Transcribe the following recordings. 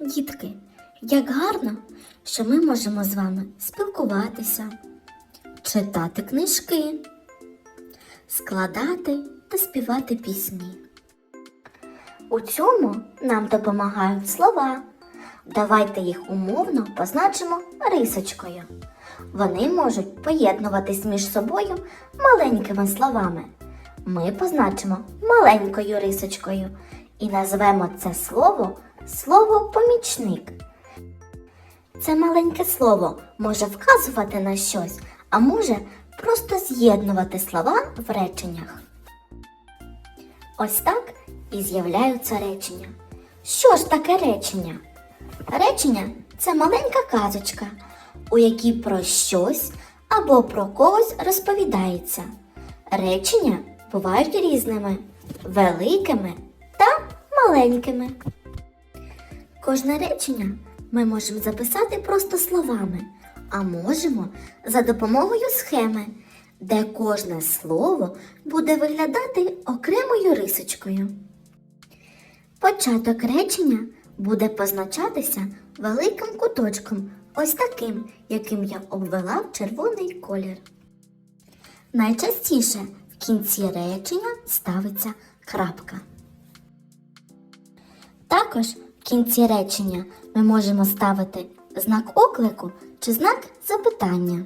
Дітки, як гарно, що ми можемо з вами спілкуватися, читати книжки, складати та співати пісні. У цьому нам допомагають слова. Давайте їх умовно позначимо рисочкою. Вони можуть поєднуватись між собою маленькими словами. Ми позначимо маленькою рисочкою і назвемо це слово слово помічник. Це маленьке слово може вказувати на щось, а може просто з'єднувати слова в реченнях. Ось так і з'являються речення. Що ж таке речення? Речення це маленька казочка, у якій про щось або про когось розповідається. Речення бувають різними, великими та маленькими. Кожне речення ми можемо записати просто словами, а можемо за допомогою схеми, де кожне слово буде виглядати окремою рисочкою. Початок речення буде позначатися великим куточком, ось таким, яким я обвела в червоний колір. Найчастіше в кінці речення ставиться крапка. Також кінці речення ми можемо ставити знак оклику чи знак запитання.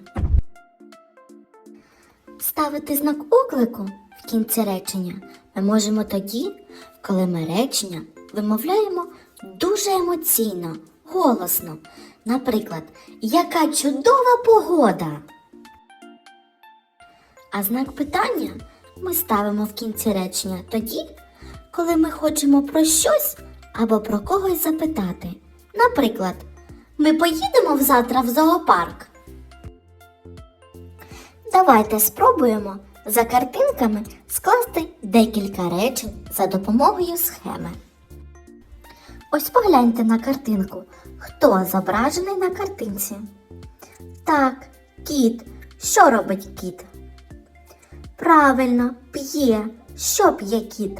Ставити знак оклику в кінці речення ми можемо тоді, коли ми речення вимовляємо дуже емоційно, голосно. Наприклад, яка чудова погода. А знак питання ми ставимо в кінці речення тоді, коли ми хочемо про щось або про когось запитати. Наприклад, ми поїдемо взавтра в зоопарк. Давайте спробуємо за картинками скласти декілька речень за допомогою схеми. Ось погляньте на картинку. Хто зображений на картинці? Так, кіт. Що робить кіт? Правильно, п'є. Що п'є кіт?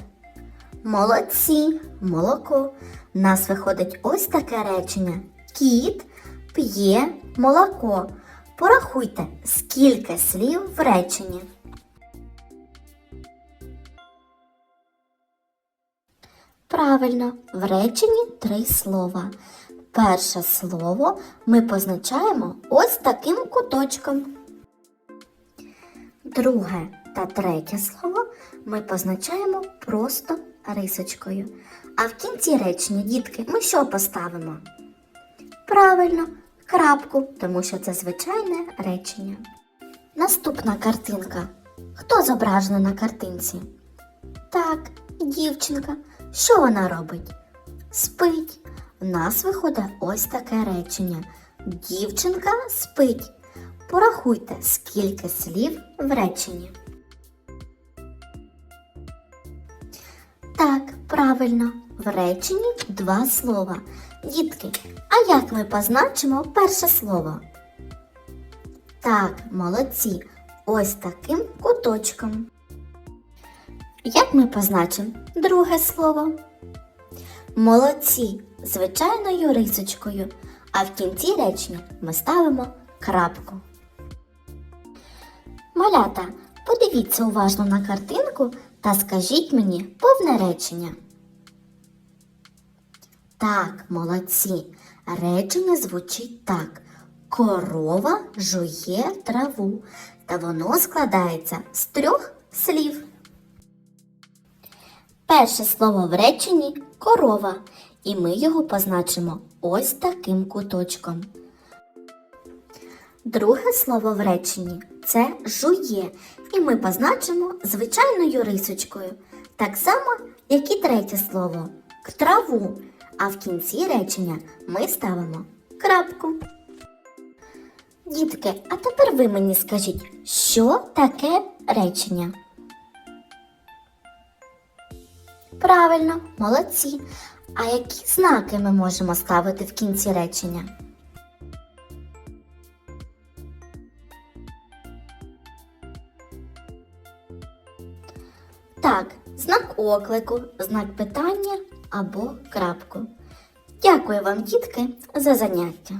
Молодці, молоко. У нас виходить ось таке речення. Кіт п'є молоко. Порахуйте, скільки слів в реченні. Правильно, в реченні три слова. Перше слово ми позначаємо ось таким куточком. Друге та третє слово ми позначаємо просто рисочкою. А в кінці речення, дітки, ми що поставимо? Правильно, крапку, тому що це звичайне речення. Наступна картинка. Хто зображений на картинці? Так, дівчинка. Що вона робить? Спить. В нас виходить ось таке речення. Дівчинка спить. Порахуйте, скільки слів в реченні. Правильно, в реченні два слова. Дітки, а як ми позначимо перше слово? Так, молодці, ось таким куточком. Як ми позначимо друге слово? Молодці, звичайною рисочкою, а в кінці речення ми ставимо крапку. Малята, подивіться уважно на картинку та скажіть мені повне речення. Так, молодці. Речення звучить так. Корова жує траву, та воно складається з трьох слів. Перше слово в реченні корова, і ми його позначимо ось таким куточком. Друге слово в реченні це жує, і ми позначимо звичайною рисочкою, так само, як і третє слово к траву. А в кінці речення ми ставимо крапку. Дітки, а тепер ви мені скажіть, що таке речення? Правильно, молодці. А які знаки ми можемо ставити в кінці речення? Так, знак оклику, знак питання або крапку. Дякую вам, дітки, за заняття.